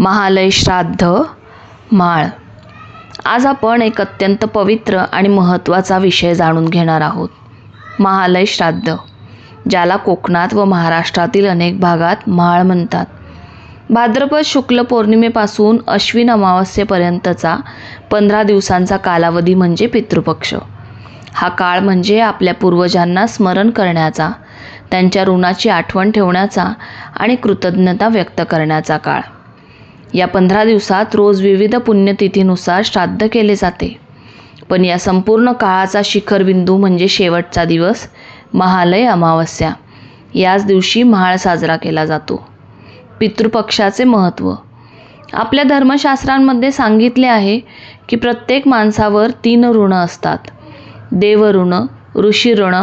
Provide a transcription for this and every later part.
महालय श्राद्ध माळ. आज आपण एक अत्यंत पवित्र आणि महत्त्वाचा विषय जाणून घेणार आहोत. महालय श्राद्ध ज्याला कोकणात व महाराष्ट्रातील अनेक भागात माळ म्हणतात. भाद्रपद शुक्ल पौर्णिमेपासून अश्विन अमावस्येपर्यंतचा पंधरा दिवसांचा कालावधी म्हणजे पितृपक्ष. हा काळ म्हणजे आपल्या पूर्वजांना स्मरण करण्याचा त्यांच्या ऋणाची आठवण ठेवण्याचा आणि कृतज्ञता व्यक्त करण्याचा काळ. या पंधरा दिवसात रोज विविध पुण्यतिथीनुसार श्राद्ध केले जाते. पण या संपूर्ण काळाचा शिखरबिंदू म्हणजे शेवटचा दिवस महालय अमावस्या. याच दिवशी महाळ साजरा केला जातो. पितृपक्षाचे महत्त्व. आपल्या धर्मशास्त्रांमध्ये सांगितले आहे की प्रत्येक माणसावर तीन ऋण असतात. देवऋण ऋषीऋण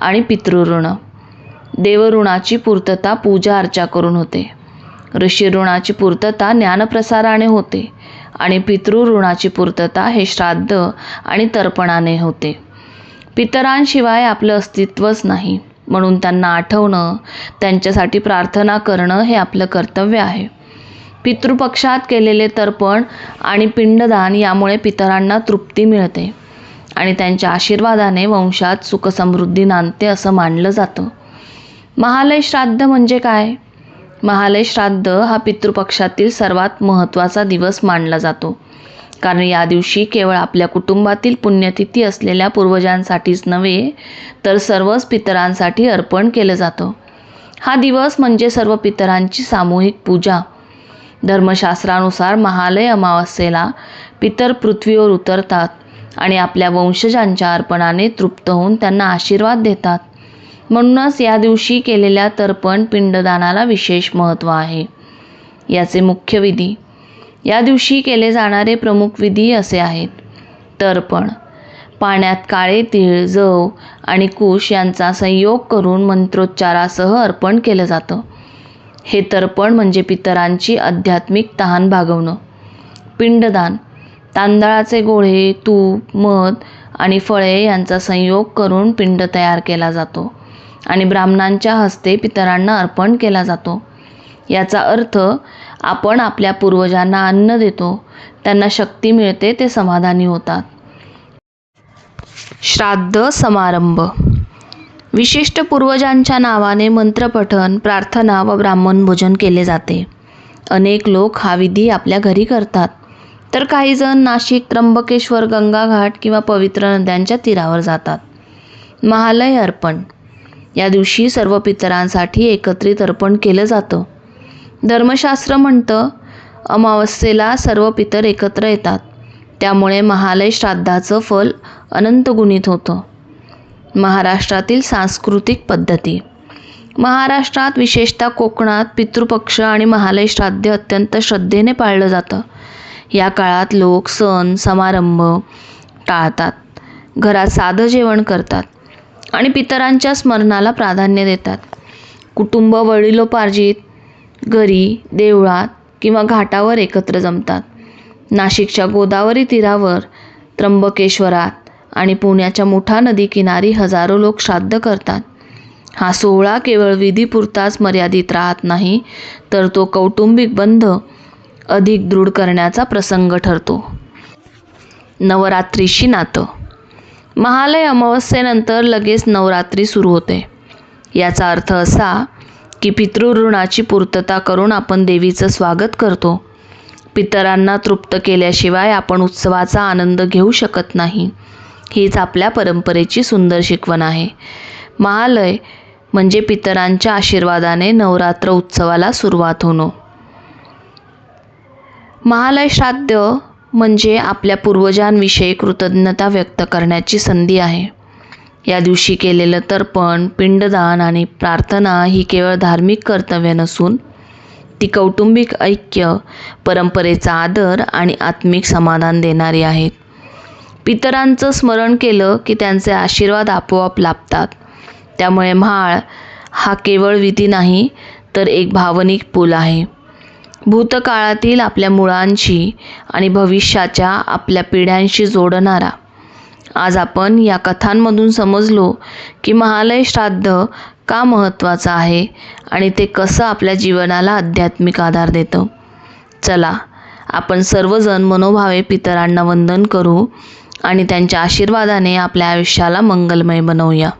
आणि पितृऋण. देवऋणाची पूर्तता पूजा अर्चा करून होते. ऋषीऋणाची पूर्तता ज्ञानप्रसाराने होते आणि पितृऋणाची पूर्तता हे श्राद्ध आणि तर्पणाने होते. पितरांशिवाय आपलं अस्तित्वच नाही म्हणून त्यांना आठवणं त्यांच्यासाठी प्रार्थना करणं हे आपलं कर्तव्य आहे. पितृपक्षात केलेले तर्पण आणि पिंडदान यामुळे पितरांना तृप्ती मिळते आणि त्यांच्या आशीर्वादाने वंशात सुखसमृद्धी नांदते असं मानलं जातं. महालय श्राद्ध म्हणजे काय? महालय श्राद्ध हा पितृपक्षातील सर्वात महत्त्वाचा दिवस मानला जातो. कारण या दिवशी केवळ आपल्या कुटुंबातील पुण्यतिथी असलेल्या पूर्वजांसाठीच नव्हे तर सर्वच पितरांसाठी अर्पण केलं जातं. हा दिवस म्हणजे सर्व पितरांची सामूहिक पूजा. धर्मशास्त्रानुसार महालय अमावस्येला पितर पृथ्वीवर उतरतात आणि आपल्या वंशजांच्या अर्पणाने तृप्त होऊन त्यांना आशीर्वाद देतात. म्हणूनच या दिवशी केलेल्या तर्पण पिंडदानाला विशेष महत्त्व आहे. याचे मुख्य विधी या दिवशी केले जाणारे प्रमुख विधी असे आहेत. तर्पण पाण्यात काळे तीळ जव आणि कुश यांचा संयोग करून मंत्रोच्चारासह अर्पण केलं जातं. हे तर्पण म्हणजे पितरांची आध्यात्मिक तहान भागवणं. पिंडदान तांदळाचे गोळे तूप मध आणि फळे यांचा संयोग करून पिंड तयार केला जातो. आणि ब्राह्मणांच्या हस्ते पितरांना अर्पण केला जातो. याचा अर्थ आपण आपल्या पूर्वजांना अन्न देतो त्यांना शक्ती मिळते ते समाधानी होतात. श्राद्ध समारंभ. विशिष्ट पूर्वजांच्या नावाने मंत्रपठण प्रार्थना व ब्राह्मण भोजन केले जाते. अनेक लोक हा विधी आपल्या घरी करतात. तर काही जण नाशिक त्र्यंबकेश्वर गंगाघाट किंवा पवित्र नद्यांच्या तीरावर जातात. महालय अर्पण. या दिवशी सर्व पितरांसाठी एकत्रित अर्पण केलं जातं. धर्मशास्त्र म्हणतं अमावस्येला सर्व पितर एकत्र येतात. त्यामुळे महालय श्राद्धाचं फल अनंत गुणित होतं. महाराष्ट्रातील सांस्कृतिक पद्धती. महाराष्ट्रात विशेषतः कोकणात पितृपक्ष आणि महालय श्राद्ध अत्यंत श्रद्धेने पाळलं जातं. या काळात लोक सण समारंभ टाळतात. घरात साधं जेवण करतात. आणि पितरांच्या स्मरणाला प्राधान्य देतात. कुटुंब वडिलोपार्जित घरी देवळात किंवा घाटावर एकत्र जमतात. नाशिकच्या गोदावरी तीरावर त्र्यंबकेश्वरात आणि पुण्याच्या मुठा नदी किनारी हजारो लोक श्राद्ध करतात. हा सोहळा केवळ विधीपुरताच मर्यादित राहत नाही तर तो कौटुंबिक बंध अधिक दृढ करण्याचा प्रसंग ठरतो. नवरात्रीशी नातं महालय अमावस्येनंतर लगेच नवरात्री सुरू होते. याचा अर्थ असा की पितृऋणाची पूर्तता करून आपण देवीचं स्वागत करतो. पितरांना तृप्त केल्याशिवाय आपण उत्सवाचा आनंद घेऊ शकत नाही. हीच आपल्या परंपरेची सुंदर शिकवण आहे. महालय म्हणजे पितरांच्या आशीर्वादाने नवरात्र उत्सवाला सुरुवात होणं. महालय श्राद्ध म्हणजे आपल्या पूर्वजांविषयी कृतज्ञता व्यक्त करण्याची संधी आहे. या दिवशी केलेलं तर्पण पिंडदान आणि प्रार्थना ही केवळ धार्मिक कर्तव्य नसून ती कौटुंबिक ऐक्य परंपरेचा आदर आणि आत्मिक समाधान देणारी आहेत पितरांचं स्मरण केलं की त्यांचे आशीर्वाद आपोआप लाभतात. त्यामुळे म्हाळ हा केवळ विधी नाही तर एक भावनिक पूल आहे. भूतकाळातील आपल्या मुळांशी आणि भविष्याच्या आपल्या पिढ्यांशी जोडणारा. आज आपण या कथांमधून समजलो की महालय श्राद्ध का महत्त्वाचं आहे आणि ते कसं आपल्या जीवनाला आध्यात्मिक आधार देतं. चला आपण सर्वजण मनोभावे पितरांना वंदन करू आणि त्यांच्या आशीर्वादाने आपल्या आयुष्याला मंगलमय बनवूया.